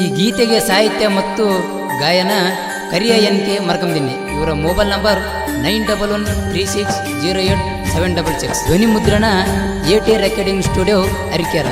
ಈ ಗೀತೆಗೆ ಸಾಹಿತ್ಯ ಮತ್ತು ಗಾಯನ ಕರಿಯ ಎನ್ ಕೆ ಮರ್ಕಂದಿನಿ ಇವರ mobile number nine double one three six zero eight seven double six. ಧ್ವನಿ ಮುದ್ರಣ A T recording studio Arikere.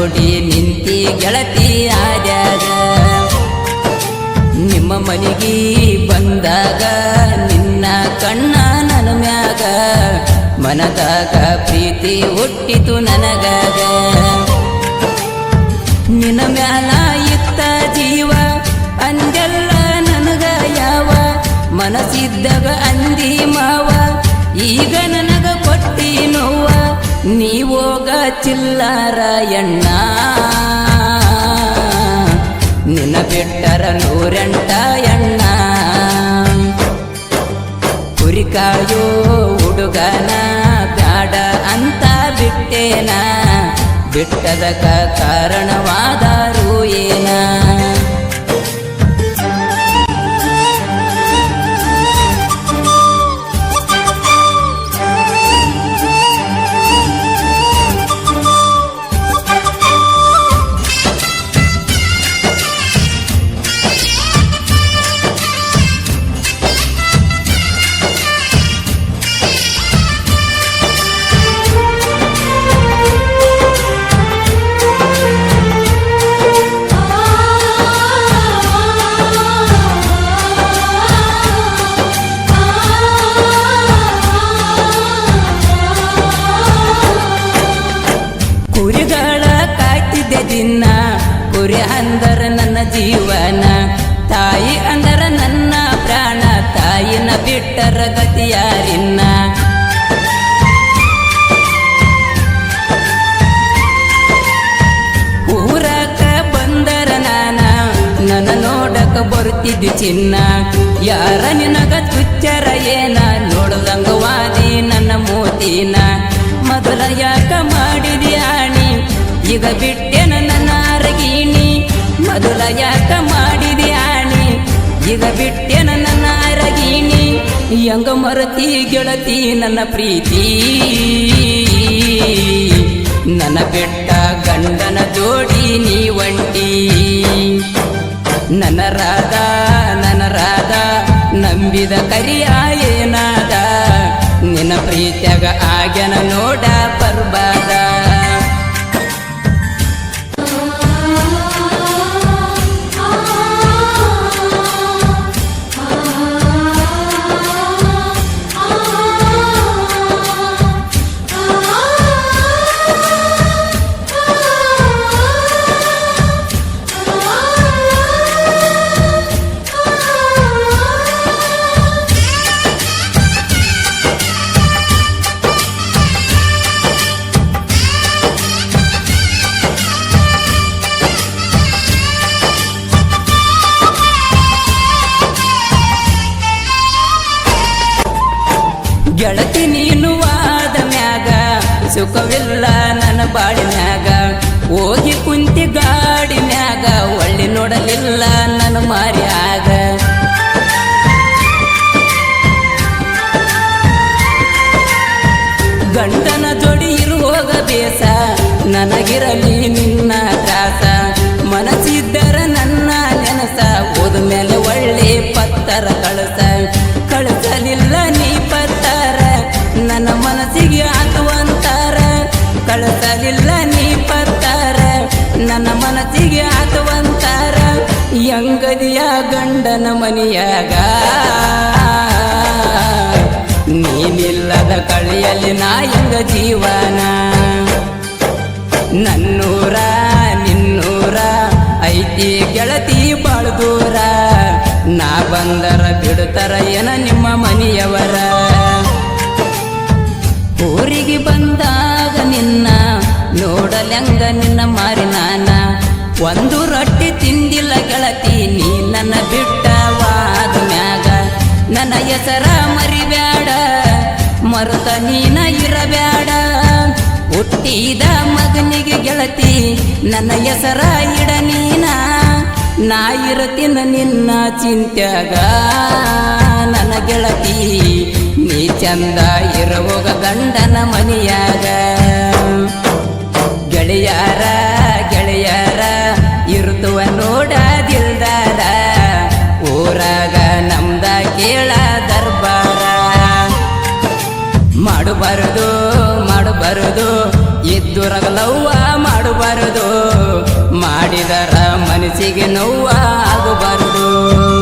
ನೋಡಿ ನಿಂತಿ ಗೆಳತಿ ಆದ್ಯಾಗ ನಿಮ್ಮ ಮನೆಗೆ ಬಂದಾಗ ನಿನ್ನ ಕಣ್ಣ ನನ್ನ ಮ್ಯಾಗ, ಮನದಾಗ ಪ್ರೀತಿ ಹುಟ್ಟಿತು ನನಗಾಗ. ನಿನ್ನ ಮ್ಯಾಲ ಚಿಲ್ಲಾರ ಎಣ್ಣ ನಿನ್ನ ಬಿಟ್ಟರ ನೂರೆಂಟ ಎಣ್ಣ ಕುರಿಕಾಯೋ ಹುಡುಗನ ಬ್ಯಾಡ ಅಂತ ಬಿಟ್ಟೇನ. ಬಿಟ್ಟದಕ ಕಾರಣವಾದರೂ ಏನ? ಬರುತ್ತಿದ್ದು ಚಿನ್ನ. ಯಾರ ನಿನಗ ತುಚ್ಚರ ಏನ? ನೋಡದಂಗವಾದಿ ನನ್ನ ಮೋತಿನ. ಮೊದಲ ಯಾಕ ಮಾಡಿದಿ ಆಣಿ? ಈಗ ಬಿಟ್ಟೆ ನನ್ನ ಅರಗಿಣಿ. ಮೊದಲ ಯಾಕ ಮಾಡಿದಿ ಆಣಿ? ಈಗ ಬಿಟ್ಟೆ ನನ್ನ ಅರಗಿಣಿ. ಹೆಂಗ ಮರತಿ ಗೆಳತಿ ನನ್ನ ಪ್ರೀತಿ. ನನ್ನ ಬೆಟ್ಟ ಗಂಡನ ಜೋಡಿ ನೀ ಒಂಟಿ. ನನ್ನ ರಾಧ ನನ್ನ ರಾಧ ನಂಬಿದ ಕರಿಯ ಏನಾದ ನಿನ್ನ ಪ್ರೀತಿಯಾಗ ಆಗ್ಯನ ನೋಡ ಬರ್ಬಾದ ಸುಖವಿಲ್ಲ ನನ್ನ ಬಾಳಿನ್ಯಾಗ. ಹೋಗಿ ಕುಂತಿ ಗಾಡಿ ಮ್ಯಾಗ ಒಳ್ಳೆ ನೋಡಲಿಲ್ಲ ನನ್ನ ಮಾರ್ಯಾಗ. ಗಂಡನ ಜೋಡಿ ಇರುವಾಗ ಬೇಸ, ನನಗಿರಲಿ ನಿನ್ನ ಹೆಂಗದಿಯ ಗಂಡನ ಮನಿಯಾಗ. ನೀನಿಲ್ಲದ ಕಳೆಯಲ್ಲಿ ನಾ ಹೆಂಗ ಜೀವನ? ನನ್ನೂರ, ನಿನ್ನೂರ, ಐತಿ ಗೆಳತಿ ಬಾಳ್ದೂರ ನಾ ಬಂದರ ಬಿಡುತ್ತರ ಏನ ನಿಮ್ಮ ಮನೆಯವರ? ಊರಿಗೆ ಬಂದಾಗ ನಿನ್ನ ನೋಡಲೆಂಗ ನಿನ್ನ ಮಾರಿ ನಾನ. ಒಂದು ರೊಟ್ಟಿ ತಿಂದಿಲ್ಲ ಗೆಳತಿ ಹೆಸರ ಮರಿಬ್ಯಾಡ, ಮರುತ ನೀನ ಇರಬ್ಯಾಡ. ಹುಟ್ಟಿದ ಮಗನಿಗೆ ಗೆಳತಿ, ನನ್ನ ಹೆಸರ ಇಡ ನೀನ. ನಾ ಇರತಿನ ನಿನ್ನ ಚಿಂತ್ಯಾಗ ನನ್ನ ಗೆಳತಿ, ನೀ ಚಂದ ಇರುವಾಗ ಗಂಡನ ಮನೆಯಾಗ. ಗೆಳೆಯಾರ ಮಾಡಬಾರದು. ಇದ್ದುರಗಲವ್ವ ಮಾಡಬಾರದು. ಮಾಡಿದರ ಮನಸ್ಸಿಗೆ ನೋವ ಆಗಬಾರದು.